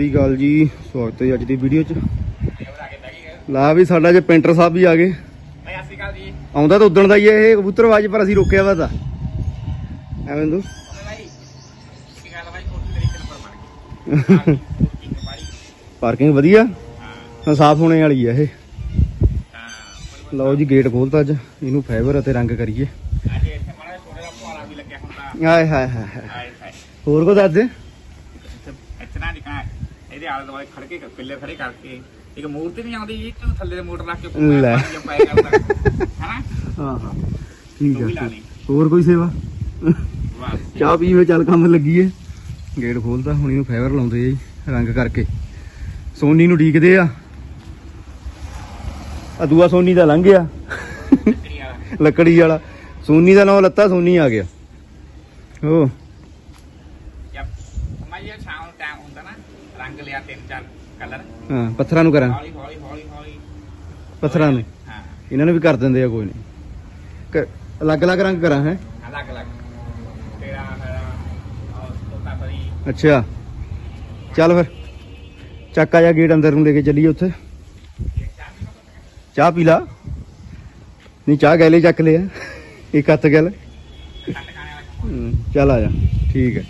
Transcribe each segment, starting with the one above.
ਸ੍ਰੀ ਅਕਾਲ ਜੀ ਸਵਾਗਤ ਹੈ ਅੱਜ ਦੀ ਵੀਡੀਓ 'ਚ। ਲਾ ਵੀ ਸਾਡਾ ਜੇ ਪੇਂਟਰ ਸਾਹਿਬ ਵੀ ਆ ਗਏ। ਆਉਂਦਾ ਤਾਂ ਉਦਣ ਦਾ ਹੀ ਇਹ ਕਬੂਤਰਵਾਜ ਪਰ ਅਸੀਂ ਰੋਕਿਆ ਵਾ ਤਾਂ। ਐਵੇਂ ਤੂੰ ਪਾਰਕਿੰਗ ਵਧੀਆ? ਹਾਂ ਸਾਫ਼ ਹੋਣੇ ਵਾਲੀ ਹੈ ਇਹ। ਲਓ ਜੀ ਗੇਟ ਖੋਲਤਾ ਅੱਜ। ਇਹਨੂੰ ਫਾਈਬਰ ਅਤੇ ਰੰਗ ਕਰੀਏ। ਹਾਏ ਹਾਏ ਹਾਏ। ਹੋਰ ਕੋ ਦੱਸ ਦੇ? ਇਹਦੇ ਆਲੇ ਦੁਆਲੇ ਖੜ ਕੇ ਪਿੱਲੇ ਖੜੇ ਕਰਕੇ। ਇੱਕ ਮੂਰਤੀ ਨਹੀਂ ਆਉਂਦੀ ਜੀ ਤੂੰ ਥੱਲੇ ਦੇ ਮੋਟਰ ਰੱਖ ਕੇ ਲੈ। ਪਾਇਆ ਕਰਦਾ ਹਨਾ? ਹਾਂ ਹਾਂ। ਠੀਕ ਵੀ ਹੈ। ਹੋਰ ਕੋਈ ਸੇਵਾ? ਵਾਹ ਚਾਹ ਪੀਵੇ ਚੱਲ ਕੰਮ ਲੱਗੀਏ ਗੇਟ ਖੋਲਦਾ ਹੁਣ ਇਹਨੂੰ ਫਾਈਬਰ ਲਾਉਂਦੇ ਆ ਜੀ ਰੰਗ ਕਰਕੇ। ਸੋਨੀ ਨੂੰ ਢੀਕਦੇ ਆ। ਆ ਦੂਆ ਸੋਨੀ ਦਾ ਲੰਘ ਗਿਆ। ਲੱਕੜੀ ਵਾਲਾ। ਸੋਨੀ ਦਾ ਨਾਮ ਲੱਤਾ ਸੋਨੀ ਆ ਗਿਆ। ਹੋ ਜਦ ਮੈਂ ਇਹ ਸ਼ਾਮ ਨੂੰ ਟਾਈਮ ਹੁੰਦਾ ਨਾ ਰੰਗ ਲਿਆ ਤਿੰਨ ਚਾਰ ਕਲਰ ਹਾਂ ਪੱਥਰਾਂ ਨੂੰ ਕਰਾਂ। ਹੌਲੀ ਹੌਲੀ ਹੌਲੀ ਹੌਲੀ ਪੱਥਰਾਂ ਨੂੰ। ਹਾਂ ਇਹਨਾਂ ਨੂੰ ਵੀ ਕਰ ਦਿੰਦੇ ਆ ਕੋਈ ਨਹੀਂ। ਅਲੱਗ-ਅਲੱਗ ਰੰਗ ਕਰਾਂ ਹੈ? ਅਲੱਗ ਅਲੱਗ। ਤੇਰਾ ਮੇਰਾ ਔਰ ਤੋਤਾ ਪਰੀ ਅੱਛਾ। ਚੱਲ ਫਿਰ। ਚੱਕ ਆ ਜਾ ਗੇਟ ਅੰਦਰ ਨੂੰ ਲੈ ਕੇ ਚੱਲੀਏ ਉੱਥੇ। ਚਾਹ ਪੀ ਲਾ। ਨਹੀਂ ਚਾਹ ਗੈਲੇ ਚੱਕ ਲਿਆ। ਇੱਕ ਹੱਥ ਗੱਲ। ਚੱਲ ਆ ਜਾ। ਠੀਕ ਹੈ।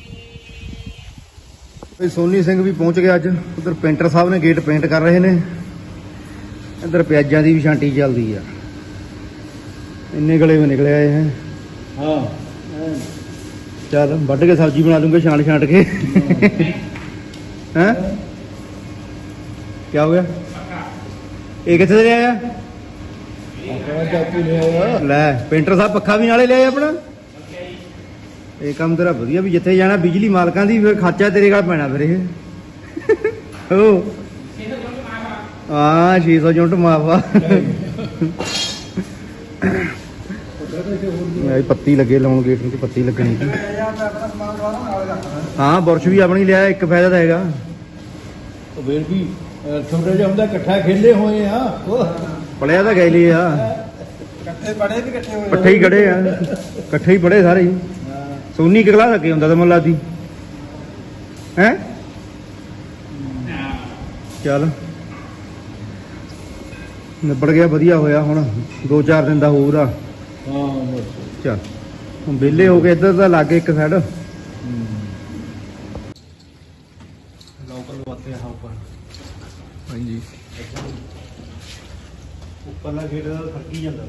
ਇਹ ਸੋਨੀ ਸਿੰਘ ਵੀ ਪਹੁੰਚ ਗਿਆ ਅੱਜ। ਉਧਰ ਪੇਂਟਰ ਸਾਹਿਬ ਨੇ ਗੇਟ ਪੇਂਟ ਕਰ ਰਹੇ ਨੇ। ਇੱਧਰ ਪਿਆਜ਼ਾਂ ਦੀ ਵੀ ਛਾਂਟੀ ਚੱਲਦੀ ਆ। ਇੰਨੇ ਗਲੇ ਵਿੱਚ ਨਿਕਲੇ ਆਏ ਹੈ। ਹਾਂ। ਚੱਲ ਵੱਢ ਕੇ ਸਬਜ਼ੀ ਬਣਾ ਦੂੰਗੇ ਛਾਂਟ ਛਾਂਟ ਕੇ। ਹੈ? ਕੀ ਹੋ ਗਿਆ? ਇਹ ਕਿੱਥੇ ਦੇ ਲਿਆ ਆਪਣਾ ਚਾਚੂ ਨੇ ਆਇਆ ਲੈ ਪੇਂਟਰ ਸਾਹਿਬ ਪੱਖਾ ਵੀ ਨਾਲੇ ਲਿਆ ਆਪਣਾ। ਇਹ ਕੰਮ ਤੇਰਾ ਵਧੀਆ ਵੀ ਜਿੱਥੇ ਜਾਣਾ ਬਿਜਲੀ ਮਾਲਕਾਂ ਦੀ ਫਿਰ ਖਾਚਾ ਤੇਰੇ ਕੋਲ ਪੈਣਾ ਫਿਰ ਇਹ। ਹੋ। ਹਾਂ 600 ਯੂਨਿਟ ਮਾਫਾ ਇਹ ਪੱਤੀ ਲੱਗੇ ਲਾਉਣ ਗੇਟ ਨੂੰ ਤੇ ਪੱਤੀ ਲੱਗਣੀ। ਸੀ ਹਾਂ ਬੁਰਸ਼ ਵੀ ਆਪਣੀ ਲਿਆ ਇੱਕ ਫਾਇਦਾ ਤਾਂ ਹੈਗਾ। ਉਹ ਵੀਰ ਵੀ ਛੋਟਾ ਜਿਹਾ ਹੁੰਦਾ ਇਕੱਠਾ ਖੇਲੇ ਹੋਏ ਆ। ਉਹ ਪੜਿਆ ਤਾਂ ਗਏ ਲਈ ਆ। ਇਕੱਠੇ ਪੜੇ ਵੀ ਇਕੱਠੇ ਹੋਏ ਇਕੱਠੇ ਹੀ ਖੜੇ ਆ। ਇਕੱਠੇ ਹੀ ਪੜੇ ਸਾਰੇ ਹੀ। ਸੋਨੀ ਕਿ ਕਲਾਸ ਅੱਗੇ ਹੁੰਦਾ ਤਾਂ ਮੁੱਲਾ ਦੀ? ਹੈ? ਚੱਲ। ਨਿਬੜ ਗਿਆ ਵਧੀਆ ਹੋਇਆ ਹੁਣ। 2-4 ਦਿਨ ਦਾ ਹੋਰ ਆ। ਹਾਂ ਬਸ ਚੱਲ। ਹੁਣ ਵਿਹਲੇ ਹੋ ਕੇ ਇੱਧਰ ਦਾ ਲਾਗੇ ਇੱਕ ਸਾਈਡ ਲੋਕਲ ਵਾਤੇ ਹਾਂ ਉੱਪਰ ਹਾਂਜੀ। ਉੱਪਰਲਾ ਗੇਟ ਦਾ ਖੜਕੀ ਜਾਂਦਾ?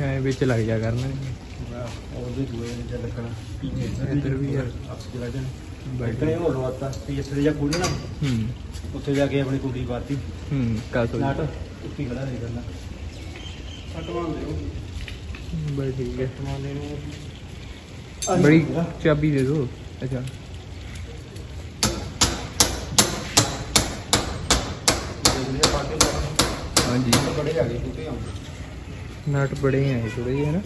ਐ ਵਿੱਚ ਲੱਗ ਜਾ ਕਰਨਾ। ਉਹਦੇ ਦੂਏ ਨੇ ਲੱਗਣਾ ਇੱਧਰ ਵੀ ਆ। ਆਪਸ ਚਲਾ ਜਾਣਾ ਇੱਥੇ ਹੋਰ ਲਵਾਤਾ ਤੇ ਇੱਥੇ ਜਾ ਖੋਲਣਾ ਹੂੰ ਉੱਥੇ ਜਾ ਕੇ ਆਪਣੀ ਕੁੰਡੀ ਪਾਤੀ ਹੂੰ ਕਾ ਨਾਟ ਉੱਤੀ ਖੜਾ ਨਹੀਂ ਕਰਨਾ ਸਟਵਾਨ ਦਿਓ ਬਈ ਠੀਕ ਹੈ ਸਟਵਾਨ ਦੇ ਨੂੰ ਬੜੀ ਚਾਬੀ ਦੇ ਦੋ ਅੱਛਾ। ਹਾਂਜੀ। ਬੜੇ ਆ ਗਏ ਟੁੱਟੇ ਆ ਨਟ ਬੜੇ ਆ ਥੋੜੇ ਜਿਹੇ ਨਾ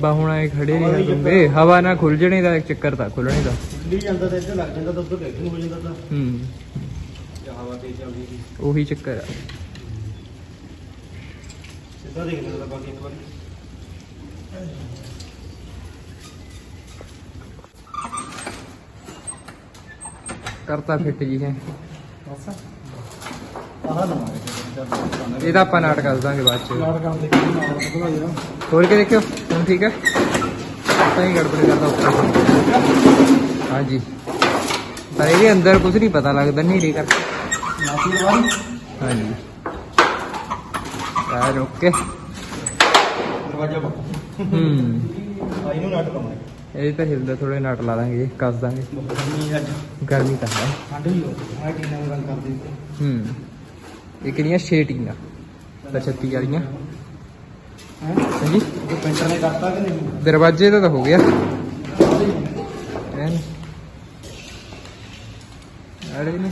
ਬਾ ਹੁਣ ਆਏ ਖੜੇ ਨਹੀਂ ਹੁੰਦੇ। ਹਵਾ ਨਾ ਖੁੱਲ ਜਣੇ ਦਾ ਇੱਕ ਚੱਕਰ ਤਾਂ ਖੁੱਲਣੇ ਦਾ। ਦਿੱਲੀ ਜਾਂਦਾ ਤਾਂ ਇੱਥੇ ਲੱਗ ਜਾਂਦਾ ਤਾਂ ਉੱਧਰ ਬੈਠ ਨੂੰ ਹੋ ਜਾਂਦਾ ਤਾਂ। ਹੂੰ। ਜਾਂ ਹਵਾ ਤੇ ਚੱਲਦੀ ਸੀ। ਉਹੀ ਚੱਕਰ ਆ। ਸਿੱਧਾ ਦੇਖ ਲੈਂਦਾ ਬਾਕੀ ਇੱਕ ਵਾਰੀ। ਕਰਤਾ ਫਿੱਟ ਜੀ ਹੈ। ਆਹ ਨਾ ਇਹਦਾ ਆਪਾਂ ਨਾਟਕ ਕਰ ਦਾਂਗੇ ਬਾਅਦ ਚ। ਨਾਟਕ ਕਰਦੇ ਕਿ ਨਾਟਕ ਵਧਾਇਆ ਹੋਰ ਕੇ ਦੇਖਿਓ ਹੁਣ ਠੀਕ ਹੈ ਤਾਂ ਹੀ ਗੜਬੜ ਕਰਦਾ ਉੱਪਰ ਹਾਂਜੀ। ਪਰ ਇਹਦੇ ਅੰਦਰ ਕੁਝ ਨਹੀਂ ਪਤਾ ਲੱਗਦਾ ਨਹੀਂ ਕਰ ਨਾਸੀ ਦਵਾਈ ਹਾਂਜੀ। ਯਾਰ ਓਕੇ ਦਰਵਾਜ਼ਾ ਬੱਕ ਹੂੰ। ਲਾਉਣਾ। ਇਹ ਤਾਂ ਹਿਲਦਾ ਥੋੜੇ ਨਟ ਲਾ ਦਾਂਗੇ ਕੱਸ ਦਾਂਗੇ। ਗਰਮੀ ਤਾਂ ਹੈ। ਠੰਡ ਵੀ ਹੋ ਗਈ। ਮੈਂ ਟੀਨਾਂ ਨਾਲ ਗੱਲ ਕਰਦੇ ਹੂੰ। ਇਹ ਕਿਹੜੀਆਂ 6 ਟੀਨਾਂ 36 ਵਾਲੀਆਂ। ਹੈ ਹਾਂਜੀ ਉਹ ਪੈਂਟਰ ਨੇ ਕਰਤਾ ਕਿ ਨਹੀਂ ਦਰਵਾਜ਼ੇ ਦਾ ਤਾਂ ਹੋ ਗਿਆ। ਐਨ। ਅਰੇ ਨੇ।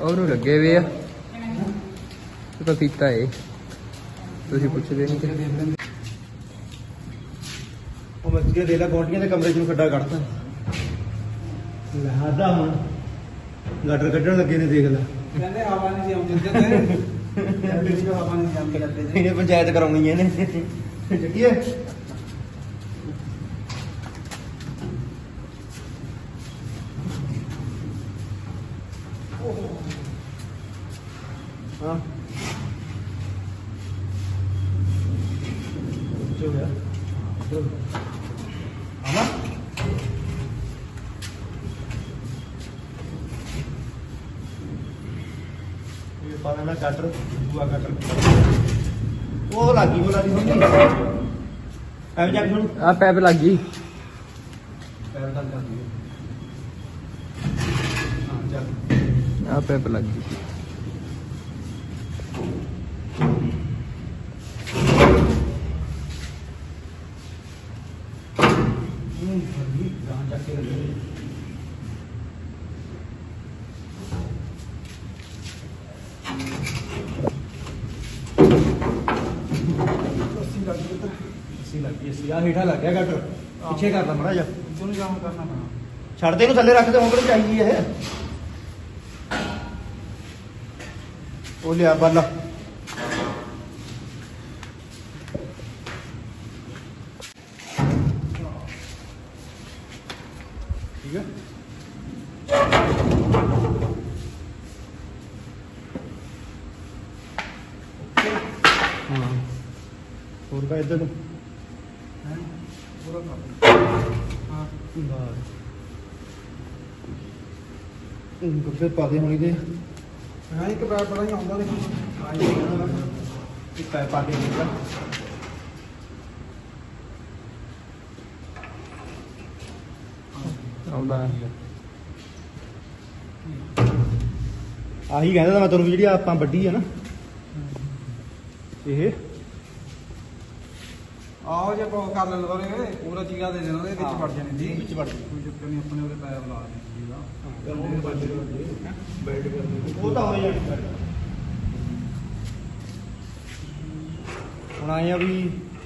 ਉਹਨੂੰ ਲੱਗੇ ਵੇ ਆ। ਉਹ ਤਾਂ ਪੀਤਾ ਏ। ਤੁਸੀਂ ਪੁੱਛਦੇ ਨਹੀਂ ਕਿ ਉਹ ਮੈਂ ਦੇ ਲਾ ਗੋਂਟੀਆਂ ਦੇ ਕਮਰੇ ਚ ਨੂੰ ਖੱਡਾ ਕੱਢਤਾ। ਲਹਾਦਾ ਹੁਣ। ਗਟਰ ਕੱਢਣ ਲੱਗੇ ਨੇ ਦੇਖ ਲੈ। ਕਹਿੰਦੇ ਹਵਾ ਨਹੀਂ ਸੀ ਆਉਂਦੀ ਤੇ ਇਹਨੇ ਪੰਚਾਇਤ ਕਰਾਉਣੀ ਇਹਨੇ। ਹਾਂ। ਜੋ ਗਿਆ? ਆਮਾ ਇਹ ਪਾਣਾ ਨਾ ਕਟਰ ਦੂਆ ਕਟਰ ਉਹ ਲੱਗੀ ਐਵੇਂ ਜਾ ਕੇ ਆ ਪੈਪ ਲੱਗ ਗਈ। ਪੈਰ ਕਰ ਹਾਂ ਚੱਲ ਆ ਪੈਪ ਲੱਗ ਗਈ ਹੂੰ ਫਰਦੀ ਗਾਂ ਚੱਕ ਕੇ ਲੱਗੇ ਅਸੀਂ ਲੱਗ ਗਈ ਤਾਂ ਅਸੀਂ ਲੱਗ ਗਈ ਅਸੀਂ ਆ ਹੇਠਾਂ ਲੱਗ ਗਿਆ ਗਟਰ ਪਿੱਛੇ ਕਰਦਾ ਮੜਾ ਜਾ ਤੁਹਾਨੂੰ ਕੰਮ ਕਰਨਾ ਪੈਣਾ। ਛੱਡ ਦੇ ਇਹਨੂੰ ਥੱਲੇ ਰੱਖ ਦੇ ਹੁਣ ਕਿਹੜੀ ਚਾਹੀਦੀ ਇਹ? ਉਹ ਲਿਆ ਬੱਲਾ। ਠੀਕ ਹੈ ਹਾਂ। ਹੋਰ ਕਾ ਇੱਧਰ ਨੂੰ ਹੈ ਪੂਰਾ ਕਰ ਹਾਂ ਬਾਹਰ ਇਹ ਕੁੱਤੇ ਪਾ ਦੇ ਹੋਣੀ ਦੇ। ਹਾਂ ਇੱਕ ਪੈਪ ਬੜਾ ਹੀ ਆਉਂਦਾ ਦੇਖੋ। ਆ। ਇੱਕ ਪੈ ਪਾ ਕੇ ਦਿੱਤਾ ਆਉਂਦਾ ਆਹੀ ਕਹਿੰਦਾ ਮੈਂ ਤੁਹਾਨੂੰ ਵੀ ਜਿਹੜੀ ਆਪਾਂ ਵੱਡੀ ਆ ਨਾ। ਇਹ ਆਓ ਜੇ ਆਪਾਂ ਕਰ ਲੈਣ ਦੋਰੇ ਪੂਰਾ ਚੀਗਾ ਦੇ ਦੇਣਾ ਉਹਦੇ ਵਿੱਚ ਵੜ ਜਾਣੀ ਦੀ ਵਿੱਚ ਵੜ ਜਾਣੀ। ਕੋਈ ਚੱਕਰ ਨਹੀਂ ਆਪਣੇ ਉਹਦੇ ਪੈਪ ਲਾ ਦੇਣੀ ਜੀਗਾ ਬੈਲਟ ਕਰ ਉਹ ਤਾਂ ਹੋ ਜਾਣੀ। ਹੁਣ ਆਏ ਆ ਵੀ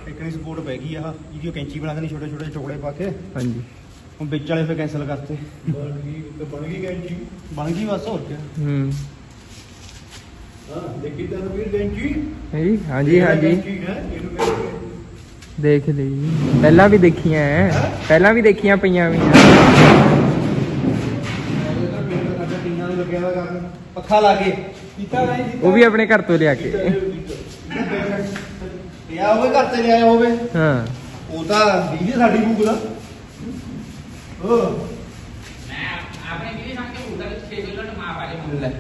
ਇੱਕ ਨਹੀਂ ਸਪੋਰਟ ਪੈ ਗਈ ਆ ਇਹਦੀ ਉਹ ਕੈਂਚੀ ਬਣਾ ਦੇਣੀ ਛੋਟੇ ਛੋਟੇ ਟੁਕੜੇ ਪਾ ਕੇ। ਹਾਂਜੀ। ਹੁਣ ਵਿੱਚ ਵਾਲੇ ਫੇ ਕੈਨਸਲ ਕਰਤੇ। ਬਣ ਗਈ ਬਣ ਗਈ ਗੈਂਜੀ ਬਣ ਗਈ ਬਸ ਹੋਰ ਕੀ ਹੂੰ। ਹਾਂ ਦੇਖੀ ਤਾਂ ਵੀਰ ਗੈਂਜੀ ਹਾਂਜੀ ਹਾਂਜੀ। ਹਾਂਜੀ ਦੇਖ ਲਈ। ਪਹਿਲਾਂ ਵੀ ਦੇਖੀਆਂ ਐ। ਪਹਿਲਾਂ ਵੀ ਦੇਖੀਆਂ ਪਈਆਂ ਵੀ ਪੱਖਾ ਲਾ ਕੇ। ਕੀਤਾ ਨਹੀਂ ਕੀਤਾ ਉਹ ਵੀ ਆਪਣੇ ਘਰ ਤੋਂ ਲਿਆ ਕੇ। ਲਿਆ ਹੋਵੇ ਘਰ ਤੇ ਲਿਆਇਆ ਹੋਵੇ। ਹਾਂ। ਉਹ ਤਾਂ ਬਿਜਲੀ ਸਾਡੀ ਭੂਕ ਦਾ। ਓ। ਮੈਂ ਆਪਣੇ ਵੀਰੇ ਸਾਹਮਣੇ ਹੁੰਦਾ ਕਿ 6 ਕਿਲੋ ਮਾਂ ਵਾਲੇ ਮੰਨ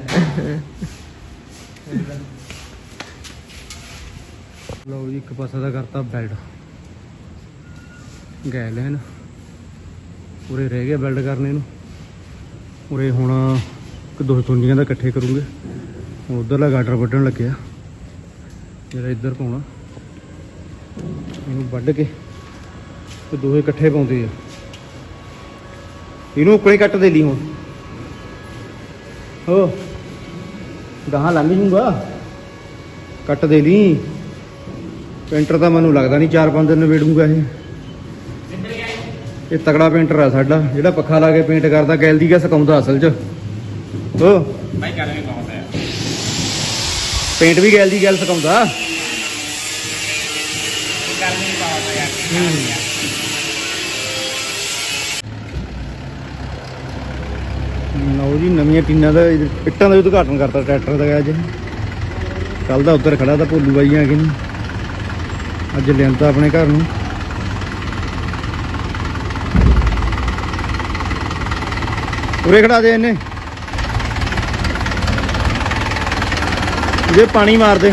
ਲਓ ਜੀ ਇੱਕ ਪਾਸਾ ਦਾ ਕਰਤਾ ਬੈਲਟ। ਗਏ ਲੈਣ ਉਰੇ ਰਹਿ ਗਿਆ ਬੈਲਟ ਕਰਨੇ ਨੂੰ ਉਰੇ ਹੁਣ ਇੱਕ ਦੋ ਤੁੰਡੀਆਂ ਦਾ ਇਕੱਠੇ ਕਰੂੰਗੇ। ਹੁਣ ਉਧਰਲਾ ਗਾਡਰ ਵੱਢਣ ਲੱਗਿਆ। ਜਿਹੜਾ ਇੱਧਰ ਪਾਉਣਾ। ਇਹਨੂੰ ਵੱਢ ਕੇ ਤੇ ਦੋਵੇਂ ਇਕੱਠੇ ਪਾਉਂਦੇ ਆ। ਇਹਨੂੰ ਉੱਕਣੇ ਕੱਟ ਦੇ ਲਈ ਹੁਣ। ਹੋ ਗਾਹਾਂ ਲੰਘ ਜੂਗਾ। ਕੱਟ ਦੇ ਲਈ। ਪੇਂਟਰ ਤਾਂ ਮੈਨੂੰ ਲੱਗਦਾ ਨਹੀਂ 4-5 ਦਿਨ ਨਵੇੜੂਗਾ ਇਹ। ਇਹ ਤਗੜਾ ਪੇਂਟਰ ਆ ਸਾਡਾ, ਜਿਹੜਾ ਪੱਖਾ ਲਾ ਕੇ ਪੇਂਟ ਕਰਦਾ ਗੈਲਦੀ ਕਾ ਸਕਾਉਂਦਾ ਅਸਲ 'ਚ? ਓ ਭਾਈ ਕਰਨ ਵੀ ਬਹੁਤ ਹੈ? ਪੇਂਟ ਵੀ ਗੈਲਦੀ ਗੈਲ ਸਕਾਉਂਦਾ ਕਰਨ ਬਹੁਤ ਹੈ। ਯਾਰ ਲਓ ਜੀ, ਨਵੀਆਂ ਟੀਨਾਂ ਦਾ ਇੱਟਾਂ ਦਾ ਉਦਘਾਟਨ ਕਰਤਾ ਟਰੈਕਟਰ ਦਾ ਅੱਜ। ਕੱਲ ਦਾ ਉੱਧਰ ਖੜਾ ਤਾਂ ਭੋਲੂ ਬਾਈਆਂ ਕਿ ਨਹੀਂ ਅੱਜ ਲਿਆਂਦਾ ਆਪਣੇ ਘਰ ਨੂੰ। ਉਰੇ ਖੜਾ ਦੇ ਇਹਨੇ। ਜੇ ਪਾਣੀ ਮਾਰ ਦੇ।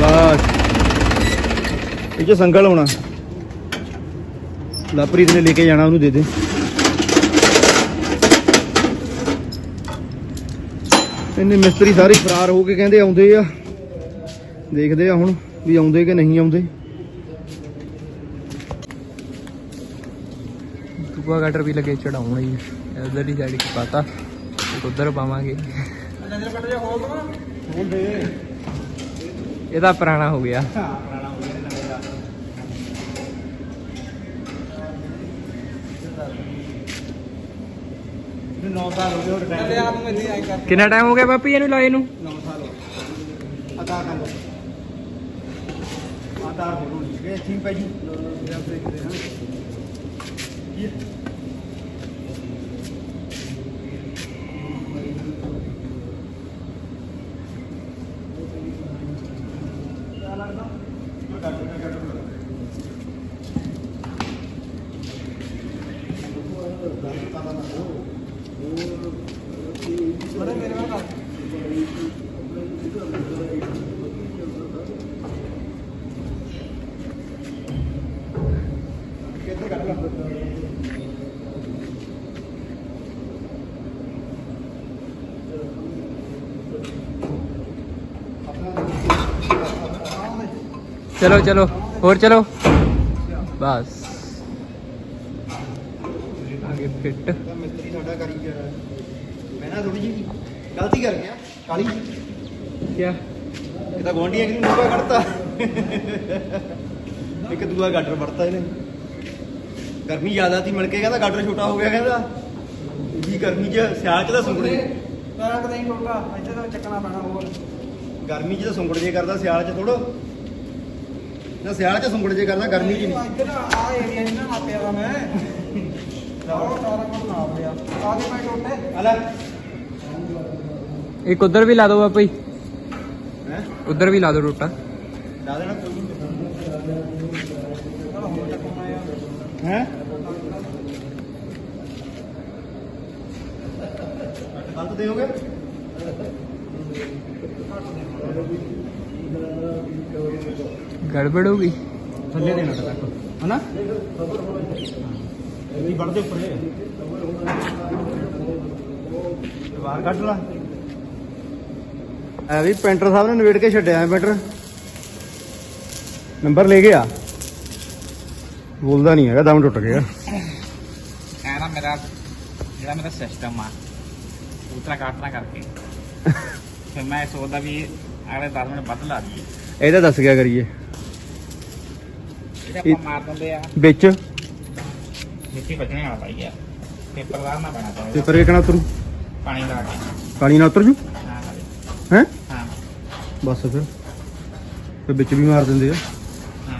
ਬਸ। ਇਹ ਜੋ ਸੰਗਲ ਹੋਣਾ। ਲਾਪਰੀਤ ਨੇ ਲੈ ਕੇ ਜਾਣਾ, ਉਹਨੂੰ ਦੇ ਦੇ। ਇੰਨੇ ਮਿਸਤਰੀ ਸਾਰੇ ਫਰਾਰ ਹੋ ਕੇ ਕਹਿੰਦੇ ਆਉਂਦੇ ਆ। ਦੇਖਦੇ ਆ ਹੁਣ ਵੀ ਆਉਂਦੇ ਕਿ ਨਹੀਂ ਆਉਂਦੇ। ਦੂਆ ਗਟਰ ਵੀ ਲੱਗੇ ਚੜਾਉਣ ਜੀ। ਉਧਰ ਦੀ ਸਾਈਡ ਕੀ ਪਾਤਾ। ਉਧਰ ਪਾਵਾਂਗੇ। ਇਹਦਾ ਪੁਰਾਣਾ ਹੋ ਗਿਆ। ਕਿੰਨਾ ਟਾਈਮ ਹੋ ਗਿਆ ਬਾਪੀ ਇਹਨੂੰ ਲਾਏ ਨੂੰ? 9 ਸਾਲ ਹੋ ਗਏ। ਅਦਾ ਕੰਮ ਤਾਰ ਹੋਰ ਹੋਣੀ ਹੈ ਪੈ ਜੂ Yeah. ਚਲੋ ਚਲੋ ਹੋਰ ਚਲੋ ਬਸ ਆਗੇ ਫਿੱਟ ਮਿਸਤਰੀ ਸਾਡਾ ਕਰੀ ਜਾ ਮੈਂ ਨਾ ਥੋੜੀ ਜਿਹੀ ਗਲਤੀ ਕਰ ਗਿਆ ਕਾਲੀ ਕਿਆ ਇਹ ਤਾਂ ਗਵਾਂਢੀਆਂ ਕਿ ਨੂਗਾ ਕੱਢਤਾ? ਇੱਕ ਦੂਆ ਗਾਡਰ ਵਰਤਾ ਇਹਨੇ। ਗਰਮੀ ਜ਼ਿਆਦਾ ਸੀ ਮਿਲ ਕੇ ਕਹਿੰਦਾ ਗਾਡਰ ਛੋਟਾ ਹੋ ਗਿਆ ਕਹਿੰਦਾ। ਜੀ ਗਰਮੀ 'ਚ ਸਿਆਲ 'ਚ ਤਾਂ ਸੁੰਗੜ। ਜੇ ਪੈਰਾਂ ਤੇ ਨਹੀਂ ਟੋਟਾ ਇੱਥੇ ਤਾਂ ਚੱਕਣਾ ਪੈਣਾ ਹੋਰ। ਗਰਮੀ 'ਚ ਤਾਂ ਸੁੰਗੜ ਜੇ ਕਰਦਾ ਸਿਆਲ 'ਚ ਥੋੜੋ ਨਾ ਸਿਆਲ 'ਚ ਸੁੰਗੜ ਜੇ ਕਰਦਾ ਗਰਮੀ 'ਚ ਨਹੀਂ। ਇੱਧਰ ਆ ਏਰੀਆ ਨਹੀਂ ਨਾ ਮਾਪਿਆ ਦਾ ਮੈਂ। ਲਾਓ ਸਾਰਾ ਕੁਝ ਨਾ ਪਿਆ ਆ ਕੇ ਮੈਂ ਟੋਟੇ ਅਲਾ ਇੱਕ ਉਧਰ ਵੀ ਲਾ ਦੋ ਬਾਪਾ ਜੀ। ਹੈ? ਉਧਰ ਵੀ ਲਾ ਦੋ ਟੋਟਾ। ਲਾ ਦੇਣਾ। ਕੋਈ ਨਹੀਂ ਹੈ? ਦੇਓਗੇ ਗੜਬੜ ਹੋ ਗਈ। ਥੱਲੇ ਦੇਣਾ ਤੱਕ ਹਨਾ? ਇਹ ਵੜਦੇ ਉੱਪਰ ਇਹ ਬਾਹਰ ਕੱਢ ਲਾ। ਐ ਵੀ ਪੈਂਟਰ ਸਾਹਿਬ ਨੇ ਨਵੇੜ ਕੇ ਛੱਡਿਆ ਹੈ ਪੈਂਟਰ। ਨੰਬਰ ਲੈ ਗਿਆ। ਬੋਲਦਾ ਨਹੀਂ ਹੈਗਾ ਦਮ ਟੁੱਟ ਗਿਆ। ਐ ਨਾ ਮੇਰਾ ਜਿਹੜਾ ਮੇਰਾ ਸਿਸਟਮ ਆ। ਉਤਰਾ ਕਾਟਣਾ ਕਰਕੇ। ਫਿਰ ਮੈਂ ਸੋਚਦਾ ਵੀ ਅਗਲੇ 10 ਮਿੰਟ ਵੱਧ ਲਾ ਦਈਏ। ਇਹਦਾ ਦੱਸ ਗਿਆ ਕਰੀਏ। ਇਹਦੇ ਆਪਾਂ ਮਾਰ ਦਿੰਦੇ ਆ। ਵਿੱਚ। ਮਿੱਟੀ ਵੱਜਣੇ ਵਾਲਾ ਪਾਈ ਆ। ਪੇਪਰ ਦਾ ਨਾ ਬਣਾ ਤੇ ਪਾਉਂਦਾ ਪਰ ਕਿਹਨਾਂ ਉਤਰੂ? ਪਾਣੀ ਲਾ ਕੇ। ਪਾਣੀ ਨਾਲ ਉਤਰ ਜੂ? ਹਾਂ ਹੈ। ਹਾਂ? ਬਸ ਫਿਰ। ਤੇ ਵਿੱਚ ਵੀ ਮਾਰ ਦਿੰਦੇ ਆ। ਹਾਂ।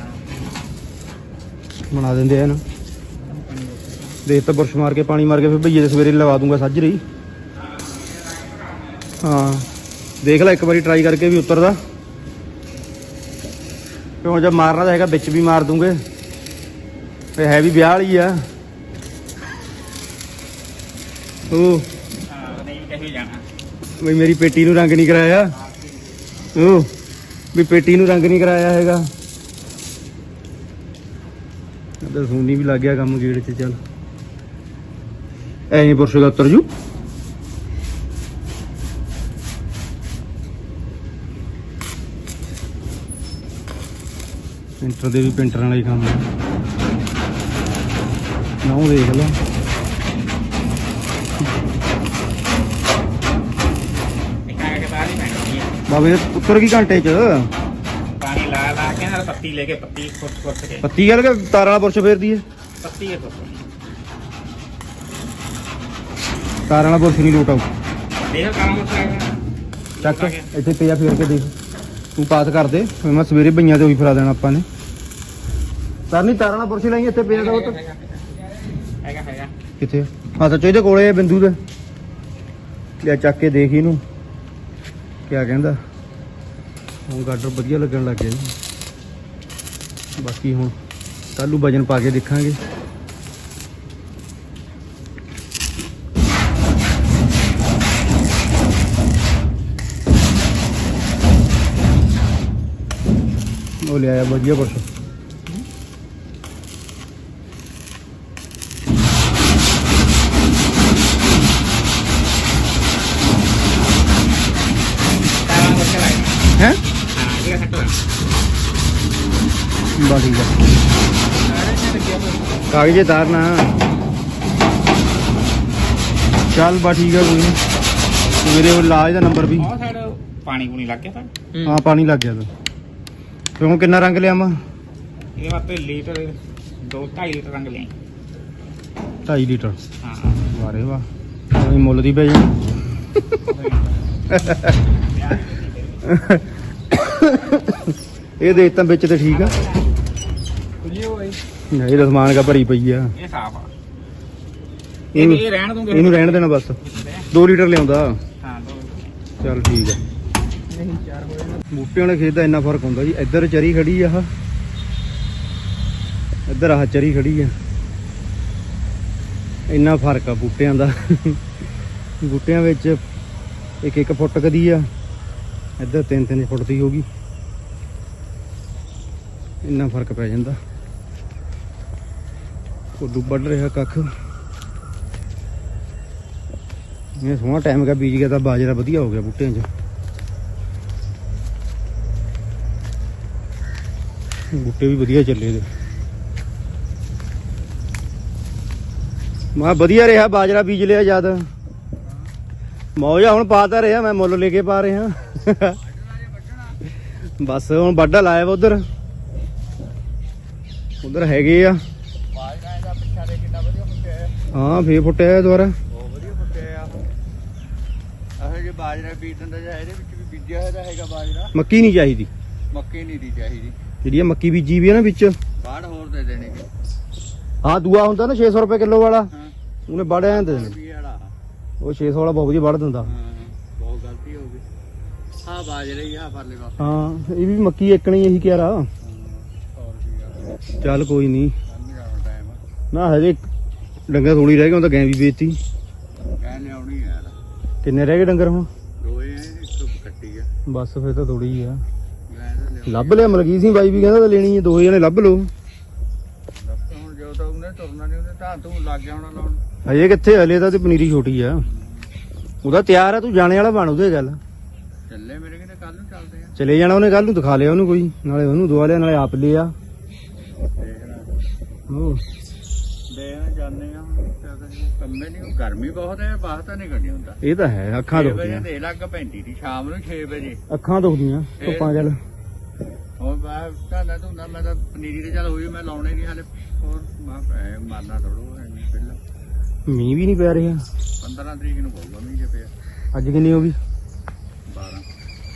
ਬਣਾ ਦਿੰਦੇ ਆ ਇਹਨੂੰ। ਦੇਖ ਤਾਂ ਬੁਰਸ਼ ਮਾਰ ਕੇ ਪਾਣੀ ਮਾਰ ਕੇ ਫਿਰ ਭਈਏ ਦੇ ਸਵੇਰੇ ਲਵਾ ਦੂੰਗਾ ਸੱਜਰੀ ਹਾਂ। ਦੇਖ ਲੈ ਇੱਕ ਵਾਰੀ ਟਰਾਈ ਕਰਕੇ ਵੀ ਉਤਰਦਾ। ਕਿਉਂ ਜਦ ਮਾਰਨਾ ਤਾਂ ਹੈਗਾ, ਵਿੱਚ ਵੀ ਮਾਰ ਦੂੰਗੇ। ਇਹ ਹੈ ਵੀ ਵਿਆਹ ਵਾਲੀ ਆ। ਉਹ ਨਹੀਂ ਕਹੀ ਜਾਣਾ ਵੀ ਮੇਰੀ ਪੇਟੀ ਨੂੰ ਰੰਗ ਨਹੀਂ ਕਰਾਇਆ। ਉਹ ਵੀ ਪੇਟੀ ਨੂੰ ਰੰਗ ਨਹੀਂ ਕਰਾਇਆ ਹੈਗਾ। ਅਦਰ ਸੋਨੀ ਵੀ ਲੱਗ ਗਿਆ ਕੰਮ ਗੇੜ 'ਚ ਚੱਲ। ਐਂ ਨੀ ਪੁਰਸ਼ ਦਾ ਉਤਰ ਜੂ। ਪ੍ਰਿੰਟਰ ਦੇ ਵੀ ਪ੍ਰਿੰਟਰ ਵਾਲਾ ਹੀ ਕੰਮ ਹੈ ਨਾ ਉਹ ਦੇਖ ਲਾ। ਇੱਕ ਆ ਕੇ ਬਾਹਰ ਹੀ ਪੈਣੀ ਹੈ ਬਾਬੇ ਨੇ ਉੱਤਰ ਕੀ ਘੰਟੇ 'ਚ? ਪਾਣੀ ਲਾ ਲਾ ਕੇ ਨਾਲ ਪੱਤੀ ਲੈ ਕੇ ਪੱਤੀ ਖੁੱਟ ਖੁੱਟ ਕੇ। ਪੱਤੀ ਗੱਲ ਕਿ ਤਾਰਾਂ ਵਾਲਾ ਬੁਰਸ਼ ਫੇਰਦੀ ਹੈ ਪੱਤੀ ਹੈ ਤਾਰਾਂ ਵਾਲਾ ਬੁਰਸ਼ ਨਹੀਂ ਲੋਟ ਆਊ ਦੇਖ ਕੰਮ ਉੱਤੇ ਚੱਕ ਇੱਥੇ ਪਿਆ ਫੇਰ ਕੇ ਦੇਖ। ਤੂੰ ਪਾਸ ਕਰ ਦੇ ਫਿਰ ਮੈਂ ਸਵੇਰੇ ਬਈਆਂ ਤੇ ਉਹੀ ਫਰਾ ਦੇਣਾ ਆਪਾਂ ਨੇ। ਸਰ ਨਹੀਂ ਤਾਰਾਂ ਵਾਲਾ ਬੁਰਸ਼ ਲਾਈ ਇੱਥੇ ਪਿਆ ਦਾ ਉਹ ਤਾਂ ਹੈਗਾ ਹੈਗਾ। ਕਿੱਥੇ ਆ? ਹਾਂ ਸੱਚੋ ਇਹਦੇ ਕੋਲੇ ਬਿੰਦੂ ਦੇ। ਲਿਆ ਚੱਕ ਕੇ ਦੇਖ ਇਹਨੂੰ। ਕਿਆ ਕਹਿੰਦਾ? ਹੁਣ ਗਾਡਰ ਵਧੀਆ ਲੱਗਣ ਲੱਗ ਗਿਆ ਜੀ। ਬਾਕੀ ਹੁਣ ਕੱਲੂ ਵਜਨ ਪਾ ਕੇ ਦੇਖਾਂਗੇ। ਉਹ ਲਿਆਇਆ ਵਧੀਆ ਲਾਈ ਹੈ ਹਾਂ ਬਾ ਠੀਕ ਆ ਕਾਗਜ਼ੇ ਤਾਰਨਾ ਚੱਲ ਬਾ ਠੀਕ ਆ ਕੋਈ ਨੀ। ਮੇਰੇ ਉਹ ਲਾਜ ਦਾ ਨੰਬਰ ਵੀ। ਉਹ ਸਾਈਡ ਪਾਣੀ ਪੂਣੀ ਲੱਗ ਗਿਆ ਤਾਂ। ਹਾਂ ਪਾਣੀ ਲੱਗ ਗਿਆ ਤਾਂ। ਕਿਉਂ ਕਿੰਨਾ ਰੰਗ ਲਿਆ ਮੈਂ? ਇਹਦੇ ਵਾਸਤੇ ਲੀਟਰ 2 2.5 ਲੀਟਰ ਰੰਗ ਲਿਆਈ। 2.5 ਲੀਟਰ? ਹਾਂ। ਵਾਰੇ ਵਾਹ। ਇਹ ਮੁੱਲ ਦੀ ਪੈ ਇਹ ਦੇ ਤਾਂ ਵਿੱਚ ਤੇ ਠੀਕ ਆ। ਖੁੱਲੀ ਹੋਈ ਨਹੀਂ ਰਸਮਾਨ ਕਾ ਭਰੀ ਪਈ ਆ। ਇਹ ਸਾਫ਼ ਆ। ਇਹ ਇਹਨੂੰ ਇਹ ਰਹਿਣ ਦੂੰਗੇ ਇਹਨੂੰ ਰਹਿਣ ਦੇਣਾ ਬਸ। 2 ਲੀਟਰ ਲਿਆਉਂਦਾ। ਹਾਂ ਦੋ ਚੱਲ ਠੀਕ ਆ। ਨਹੀਂ ਚਾਰ ਹੋਏ ਨਾ। ਬੂਟਿਆਂ ਵਾਲੇ ਖੇਤ ਦਾ ਇੰਨਾ ਫ਼ਰਕ ਹੁੰਦਾ ਜੀ। ਇੱਧਰ ਚਰੀ ਖੜੀ ਆ ਆਹ। ਇੱਧਰ ਆਹ ਚਰੀ ਖੜੀ ਆ। ਇੰਨਾ ਫ਼ਰਕ ਆ ਬੂਟਿਆਂ ਦਾ। ਬੂਟਿਆਂ ਵਿੱਚ ਇੱਕ ਇੱਕ ਫੁੱਟ ਕਦੀ ਆ। ਇੱਧਰ ਤਿੰਨ ਤਿੰਨ ਫੁੱਟ ਦੀ ਹੋਗੀ ਇੰਨਾ ਫ਼ਰਕ ਪੈ ਜਾਂਦਾ। ਕੋਡੂ ਵੱਢ ਰਿਹਾ ਕੱਖ। ਇਹ ਸੋਹਣਾ ਟਾਈਮ ਗਿਆ ਬੀਜ ਗਿਆ ਤਾਂ ਬਾਜਰਾ ਵਧੀਆ ਹੋ ਗਿਆ ਬੂਟਿਆਂ 'ਚ। ਬੂਟੇ ਵੀ ਵਧੀਆ ਚੱਲੇ ਦੇ ਮਾ ਵਧੀਆ ਰਿਹਾ ਬਾਜਰਾ ਬੀਜ ਲਿਆ ਜਦ ਮੌਜਾ ਹੁਣ ਪਾਤਾ ਰਿਹਾ ਮੈਂ ਮੁੱਲ ਲੈ ਕੇ ਪਾ ਰਿਹਾ। ਬਸ ਹੁਣ ਵੱਡਾ ਲਾਇਆ ਉਧਰ। ਉਧਰ ਹੈਗੇ ਆ। ਹਾਂ ਫੇਰ ਫੁੱਟਿਆ ਦੁਬਾਰਾ। ਬਾਜਰਾ ਬੀਜਣ ਦਾ ਇਹਦੇ ਵਿੱਚ ਵੀ ਬੀਜਿਆ ਹੈਗਾ ਬਾਜਰਾ ਮੱਕੀ ਨਹੀਂ ਚਾਹੀਦੀ। ਮੱਕੀ ਨਹੀਂ ਦੀ ਚਾਹੀਦੀ। ਜਿਹੜੀ ਆ ਮੱਕੀ ਬੀਜੀ ਵੀ ਆ ਨਾ ਵਿੱਚ। ਬਾੜ ਹੋਰ ਦੇ ਦੇਣੇ। ਹਾਂ ਦੂਆ ਹੁੰਦਾ ਨਾ 600 ਰੁਪਏ ਕਿਲੋ ਵਾਲਾ। ਹਾਂ। ਉਹਨੇ ਵੜਿਆ ਦੇ ਦੇਣੇ। ਵੀ ਵਾਲਾ। ਉਹ 600 ਵਾਲਾ ਬਹੁਤ ਵਧੀਆ ਵੜ ਦਿੰਦਾ। ਹਾਂ ਬਹੁਤ ਗਲਤੀ ਹੋ ਗਈ। ਹਾਂ ਬਾਜਰੇ ਹੀ ਆ ਪਰਲੇ ਪਾਸੇ। ਹਾਂ ਇਹ ਵੀ ਮੱਕੀ ਏਕਣੀ ਇਹੀ ਕਿਹਾ 100 ਰੁਪਏ ਚੱਲ ਕੋਈ ਨਹੀਂ। ਟਾਈਮ ਨਾ ਹਜੇ ਡੰਗਰ ਥੋੜੀ ਰਹਿ ਗਏ ਹੁਣ ਤਾਂ ਗੈਂ ਵੀ ਵੇਚਤੀ। ਕਹਿ ਲਿਆਉਣੀ ਯਾਰ। ਕਿੰਨੇ ਰਹਿ ਗਏ ਡੰਗਰ ਹੁਣ? ਦੋਏ ਇੱਕ ਕੱਟੀ ਆ। ਬਸ ਫਿਰ ਤਾਂ ਥੋੜੀ ਹੀ ਆ। ਲੱਭ ਲਿਆ ਮਲਗੀ ਸਿੰਘ ਬਾਈ ਵੀ ਕਹਿੰਦਾ ਤਾਂ ਲੈਣੀ ਹੈ ਦੋ ਜਣੇ ਲੱਭ ਲਓ। ਹੁਣ ਜੋ ਤਾਂ ਉਹਨੇ ਤੁਰਨਾ ਨਹੀਂ ਉਹਨੇ ਤਾਂ ਤੂੰ ਲੱਗ ਹੋਣਾ ਲਾਉਣ। ਹਜੇ ਕਿੱਥੇ ਹਲੇ ਤਾਂ ਤੇ ਪਨੀਰੀ ਛੋਟੀ ਆ। ਉਹਦਾ ਤਿਆਰ ਆ ਤੂੰ ਜਾਣੇ ਵਾਲਾ ਬਣ ਉਹਦੇ ਗੱਲ। ਚੱਲੇ ਮੇਰੇ ਕਿਤੇ ਕੱਲ ਨੂੰ ਚੱਲਦੇ ਆ। ਚਲੇ ਜਾਣਾ ਉਹਨੇ ਕੱਲ ਨੂੰ ਦਿਖਾ ਲਿਆ ਉਹਨੂੰ ਕੋਈ। ਨਾਲੇ ਉਹਨੂੰ ਦਵਾ ਲਿਆ ਨਾਲੇ ਆਪ ਲਿਆ। ਉਹ ਜਾਂਦੇ ਆ। ਕੰਮੇ ਨਹੀਂ ਗਰਮੀ ਬਹੁਤ ਹੈ ਬਾਹਰ ਤਾਂ ਨਹੀਂ ਕੱਢੀ ਹੁੰਦਾ। ਇਹ ਤਾਂ ਹੈ ਅੱਖਾਂ 6 ਵਜੇ ਦੁਖਦੀਆਂ ਦੇ ਲੱਗ ਪੈਂਦੀ ਸੀ ਸ਼ਾਮ ਨੂੰ 6 ਵਜੇ। ਅੱਖਾਂ ਦੁਖਦੀਆਂ ਧੁੱਪਾਂ ਚੱਲ। ਹੁਣ ਬਾਹਰ ਤਾਂ ਤੂੰ ਨਾ ਮੈਂ ਤਾਂ ਪਨੀਰੀ ਤੇ ਚੱਲ ਹੋਈ ਮੈਂ ਲਾਉਣੇ ਨਹੀਂ ਹਾਲੇ। ਹੋਰ ਮੈਂ ਐ ਮਾਰਨਾ ਥੋੜੋ ਪਹਿਲਾਂ। ਮੀਂਹ ਵੀ ਨਹੀਂ ਪੈ ਰਿਹਾ। 15 ਤਰੀਕ ਨੂੰ ਪਊਗਾ ਮੀਂਹ ਜੇ ਪਿਆ। ਅੱਜ ਕਿੰਨੀ ਹੋ ਗਈ? 12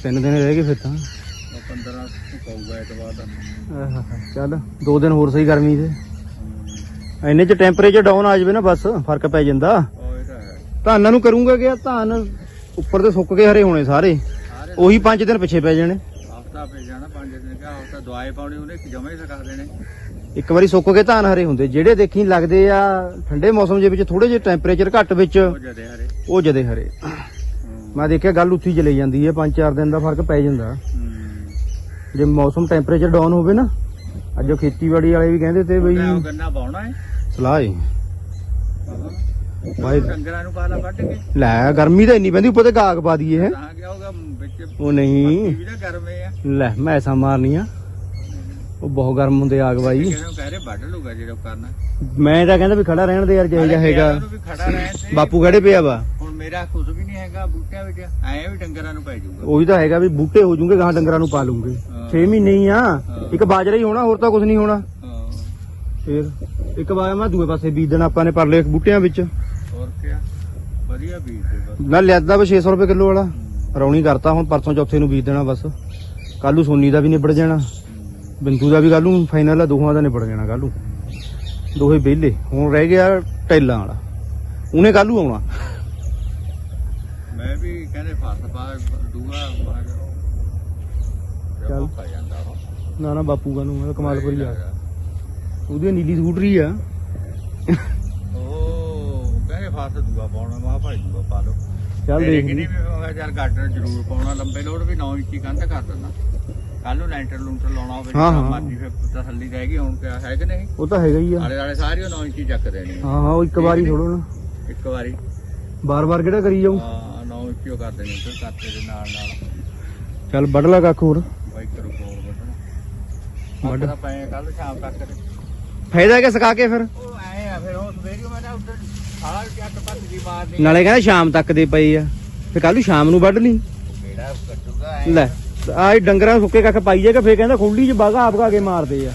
ਤਿੰਨ ਦਿਨ ਰਹਿ ਗਏ ਫਿਰ ਤਾਂ ਉਹ 15 ਨੂੰ ਪਊਗਾ ਐਤਵਾਰ ਦਾ। ਆਹਾ, ਚੱਲ ਦੋ ਦਿਨ ਹੋਰ ਸਹੀ ਗਰਮੀ ਦੇ। ਇੰਨੇ ਚ ਟੈਂਪਰੇਚਰ ਡਾਊਨ ਆ ਜਾਵੇ ਨਾ ਬਸ ਫ਼ਰਕ ਪੈ ਜਾਂਦਾ। ਉਹ ਇਹ ਤਾਂ ਹੈ। ਧਾਨਾਂ ਨੂੰ ਕਰੂੰਗਾ ਕਿ ਧਾਨ। ਉੱਪਰ ਤੇ ਸੁੱਕ ਕੇ ਹਰੇ ਹੋਣੇ ਸਾਰੇ। ਸਾਰੇ ਉਹੀ 5 ਦਿਨ ਪਿੱਛੇ ਪੈ ਜਾਣੇ। ਹਫਤਾ ਪੈ ਜਾਣਾ 5 ਦਿਨ ਕਾ ਹਫਤਾ ਦਵਾਈ ਪਾਉਣੀ ਉਹਨੇ ਜਮਾ ਹੀ ਸਕਾ ਦੇਣੇ। ਇੱਕ ਵਾਰੀ ਸੁੱਕ ਕੇ ਧਾਨ ਹਰੇ ਹੁੰਦੇ ਜਿਹੜੇ ਦੇਖੀ ਲੱਗਦੇ ਆ ਠੰਡੇ ਮੌਸਮ ਦੇ ਵਿੱਚ ਥੋੜੇ ਜਿਹੇ ਟੈਂਪਰੇਚਰ ਘੱਟ ਵਿੱਚ ਉਹ ਜਦੇ ਹਰੇ। ਉਹ ਜਦੇ ਹਰੇ। ਮੈਂ ਦੇਖਿਆ ਗੱਲ ਉੱਥੀ ਚਲੇ ਜਾਂਦੀ ਹੈ 5-4 ਦਿਨ ਦਾ ਫ਼ਰਕ ਪੈ ਜਾਂਦਾ। ਹੂੰ। ਜੇ ਮੌਸਮ ਟੈਂਪਰੇਚਰ ਡਾਊਨ ਹੋਵੇ ਨਾ ਅੱਜ ਖੇਤੀਬਾੜੀ ਵਾਲੇ ਵੀ ਕਹਿੰਦੇ ਤੇ ਬਈ ਗੰਨਾ ਪਾਉਣਾ ਹੈ। ਸਲਾਹ ਏ ਬਾਈ ਡੰਗਰਾਂ ਨੂੰ ਪਾਲਾ ਵੱਢ ਕੇ। ਲੈ ਗਰਮੀ ਤਾਂ ਇੰਨੀ ਪੈਂਦੀ ਉੱਪਰ ਤੇ ਗਾਗ ਪਾ ਦਈਏ ਹੈ। ਤਾਂ ਗਿਆ ਹੋਗਾ ਵਿੱਚ ਉਹ ਨਹੀਂ। ਵੀ ਤਾਂ ਗਰਮੇ ਆ। ਲੈ ਮੈਂ ਐਸਾ ਮਾਰਨੀ ਆ। ਉਹ ਬਹੁਤ ਗਰਮ ਹੁੰਦੇ ਆਗ ਬਾਈ। ਕਿਹਨੂੰ ਕਹਿ ਰਹੇ ਵੱਢ ਲੂਗਾ ਜਿਹੜਾ ਕਰਨਾ। ਮੈਂ ਤਾਂ ਕਹਿੰਦਾ ਵੀ ਖੜਾ ਰਹਿਣ ਦੇ ਯਾਰ ਜਿਹੋ ਜਿਹਾ ਹੈਗਾ। ਉਹਨੂੰ ਵੀ ਖੜਾ ਰਹਿਣ ਤੇ ਬਾਪੂ ਖੜੇ ਪਿਆ ਵਾ? ਹੁਣ ਮੇਰਾ ਕੁਝ ਵੀ ਨਹੀਂ ਹੈਗਾ ਬੂਟਿਆਂ ਵਿੱਚ। ਐ ਵੀ ਡੰਗਰਾਂ ਨੂੰ ਪੈ ਜਾਊਗਾ। ਉਹੀ ਤਾਂ ਹੈਗਾ ਵੀ ਬੂਟੇ ਹੋ ਜੂਗੇ ਗਾਂ ਡੰਗਰਾਂ ਨੂੰ ਪਾ ਲੂੰਗੇ ਹਾਂ। 6 ਮਹੀਨੇ ਹੀ ਆ। ਇੱਕ ਬਾਜਰਾ ਹੀ ਹੋਣਾ ਹੋਰ ਤਾਂ ਕੁਝ ਨਹੀਂ ਹੋਣਾ। ਹਾਂ। ਫੇਰ ਇੱਕ ਵਾਰ ਮੈਂ ਦੂਏ ਪਾਸੇ ਬੀਜ ਦੇਣਾ ਆਪਾਂ ਨੇ ਪਰਲੇ ਬੂਟਿਆਂ ਵਿੱਚ। ਹੋਰ ਕੀ ਵਧੀਆ ਬੀਜ ਦੇ ਬਸ। ਮੈਂ ਲਿਆਦਾ ਵਾ 600 ਰੁਪਏ ਕਿਲੋ ਵਾਲਾ। ਰੌਣੀ ਕਰਤਾ ਹੁਣ ਪਰਸੋਂ ਚੌਥੇ ਨੂੰ ਬੀਜ ਦੇਣਾ ਬਸ। ਕੱਲੂ ਸੋਨੀ ਦਾ ਵੀ ਨਿਬੜ ਜਾਣਾ। ਬਿੰਦੂ ਦਾ ਵੀ ਕੱਲੂ ਫਾਈਨਲ ਆ ਦੋਹਾਂ ਦਾ ਨਿਬੜ ਜਾਣਾ ਕੱਲੂ ਦੋਹੇ ਵਿਹਲੇ ਹੁਣ ਰਹਿ ਗਿਆ ਟੈਲਾਂ ਵਾਲਾ। ਉਹਨੇ ਕੱਲੂ ਆਉਣਾ। ਮੈਂ ਵੀ ਕਹਿੰਦੇ ਫਸ ਪਾ ਦੂਆ ਬਾਹਰ। ਚੱਲ। ਖਾ ਜਾਂਦਾ ਉਹ ਨਾ ਨਾ ਬਾਪੂ ਕਾ ਨੂੰ ਕਮਾਲਪੁਰੀ ਆ। ਉਹਦੀ ਨੀਲੀ ਸਕੂਟਰੀ ਆ। ਉਹ ਕਹਿੰਦੇ ਫਸ ਦੂਆ ਪਾਉਣਾ ਮਾ ਭਾਈ ਦੂਆ ਪਾ ਲਓ। ਚੱਲ ਮੇਰੇ ਦੇਖ ਕਿ ਲਈ। ਨਹੀਂ ਵੀ ਹੋਇਆ ਯਾਰ ਗਾਰਡਨ ਜ਼ਰੂਰ ਪਾਉਣਾ ਲੰਬੇ ਲੋਡ ਵੀ 9 ਇੰਚੀ ਕੰਧ ਕਰ ਦਿੰਦਾ। ਕੱਲ ਨੂੰ ਲੈਂਟਰ ਲੂੰਟਰ ਲਾਉਣਾ ਹੋਵੇ ਹਾਂ, ਜਿੱਦਾਂ ਹਾਂ। ਮਰਜ਼ੀ ਫਿਰ ਤਸੱਲੀ ਰਹੇਗੀ ਹੁਣ ਕਿਆ ਹੈ ਕਿ ਨਹੀਂ? ਉਹ ਤਾਂ ਹੈਗਾ ਹੀ ਆ। ਆਲੇ ਆਲੇ ਸਾਰੀ 9 ਇੰਚੀ ਚੱਕ ਦੇਣੀ। ਹਾਂ ਹਾਂ ਉਹ ਇੱਕ ਵਾਰੀ ਥੋੜੋ ਨਾ। ਇੱਕ ਵਾਰੀ। ਬਾਰ ਬਾਰ ਕਿਹੜਾ ਕਰੀ ਜਾਊ? ਹਾਂ 9 ਇੰਚੀ ਉਹ ਕਰ ਦੇਣੀ ਉੱਧਰ ਕਰਤੇ ਦੇ ਨਾਲ ਨਾਲ। ਚੱਲ ਵੱਢ ਲਾ ਕੱਖ ਹੋਰ। ਬਾਈਕ ਕੋਲ ਵੱਢਣਾ। ਵੱਢ। ਵੱਢਣਾ ਪਏ ਕੱਲ ਸ਼ਾਮ ਤੱਕ। ਫਾਇਦਾ ਕਿ ਸਕਾ ਕੇ ਫਿਰ? ਉਹ ਐ ਆ ਫਿਰ ਉਹ ਸਵੇਰੀ ਮੈਂ ਨਾ ਉੱਧਰ ਸਾਰਾ ਚੱਕ ਪੱਤ ਦੀ। ਮਾਰਨੀ ਨਾਲੇ ਕਹਿੰਦਾ ਸ਼ਾਮ ਤੱਕ ਦੇ ਪਏ ਆ। ਫੇ ਕੱਲ ਨੂੰ ਸ਼ਾਮ ਨੂੰ ਵੱਢ ਲਈ। ਕਿਹੜਾ ਕੱਟੂਗਾ ਐ ਲੈ ਆ। ਡੰਗਰਾਂ ਨੂੰ ਸੁੱਕੇ ਕੱਖ ਪਾਈ ਜਾਏਗਾ ਫੇ ਕਹਿੰਦਾ ਖੁੱਲੀ ਚ ਬਾਗਾ ਆਪ ਘਾ ਕੇ ਮਾਰਦੇ ਆ।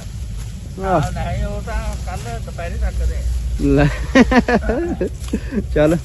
ਆਹ, ਨਹੀਂ ਉਹ ਤਾਂ ਕੱਲ ਦੁਪਹਿਰੇ ਤੱਕ ਦੇ। ਲੈ। ਚੱਲ।